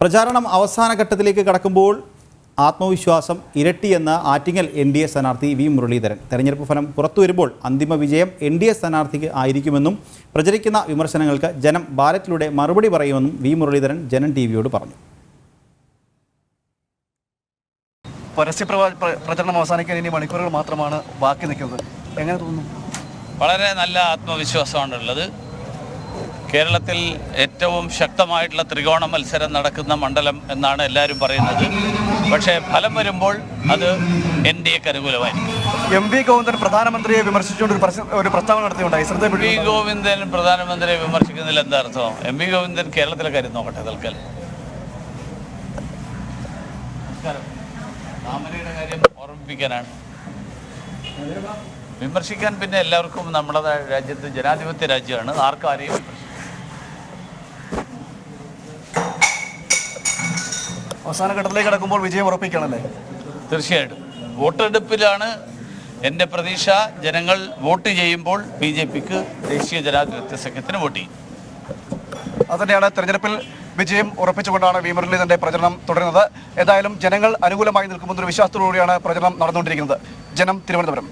പ്രചാരണം അവസാന ഘട്ടത്തിലേക്ക് കടക്കുമ്പോൾ ആത്മവിശ്വാസം ഇരട്ടിയെന്ന് ആറ്റിങ്ങൽ എൻ ഡി എ സ്ഥാനാർത്ഥി വി മുരളീധരൻ. തെരഞ്ഞെടുപ്പ് ഫലം പുറത്തു വരുമ്പോൾ അന്തിമ വിജയം എൻ ഡി എ സ്ഥാനാർത്ഥിക്ക് ആയിരിക്കുമെന്നും പ്രചരിക്കുന്ന വിമർശനങ്ങൾക്ക് ജനം ബാലറ്റിലൂടെ മറുപടി പറയുമെന്നും വി മുരളീധരൻ ജനൻ ടി വിയോട് പറഞ്ഞു. പരസ്യ പ്രചരണം അവസാനിക്കാൻ ഇനി മണിക്കൂറുകൾ മാത്രമാണ് ബാക്കി നിൽക്കുന്നത്. എങ്ങനെ തോന്നുന്നു? വളരെ നല്ല ആത്മവിശ്വാസമാണുള്ളത് കേരളത്തിൽ ഏറ്റവും ശക്തമായിട്ടുള്ള ത്രികോണ മത്സരം നടക്കുന്ന മണ്ഡലം എന്നാണ് എല്ലാവരും പറയുന്നത്. പക്ഷേ ഫലം വരുമ്പോൾ അത് എൻ ഡി എക്ക് അനുകൂലമായിരിക്കും. എം വി ഗോവിന്ദൻ പ്രധാനമന്ത്രിയെ വിമർശിച്ചുകൊണ്ട് ഒരു പ്രസ്താവന നടത്തിയുണ്ടായി വി ഗോവിന്ദൻ പ്രധാനമന്ത്രിയെ വിമർശിക്കുന്നതിൽ എന്താ അർത്ഥം? എം വി ഗോവിന്ദൻ കേരളത്തിലെ കാര്യം നോക്കട്ടെ തൽക്കാലം. താമരയുടെ കാര്യം ഓർമ്മിപ്പിക്കാനാണ്. വിമർശിക്കാൻ പിന്നെ എല്ലാവർക്കും നമ്മുടെ രാജ്യത്ത് ജനാധിപത്യ രാജ്യമാണ്. ആർക്കും അവസാന ഘട്ടത്തിലേക്ക് കടക്കുമ്പോൾ വിജയം ഉറപ്പിക്കണല്ലേ തീർച്ചയായിട്ടും. വോട്ടെടുപ്പിലാണ് എന്റെ പ്രതീക്ഷ. ജനങ്ങൾ വോട്ട് ചെയ്യുമ്പോൾ ബി ജെ പിക്ക് ദേശീയ ജനാധിപത്യ സഖ്യത്തിന് വോട്ട് ചെയ്യും. അതുതന്നെയാണ് തെരഞ്ഞെടുപ്പിൽ വിജയം ഉറപ്പിച്ചുകൊണ്ടാണ് വി മുരളീധരന്റെ പ്രചരണം തുടരുന്നത്. ഏതായാലും ജനങ്ങൾ അനുകൂലമായി നിൽക്കുമെന്നൊരു വിശ്വാസത്തോടുകൂടിയാണ് പ്രചരണം നടന്നുകൊണ്ടിരിക്കുന്നത്. ജനം തിരുവനന്തപുരം.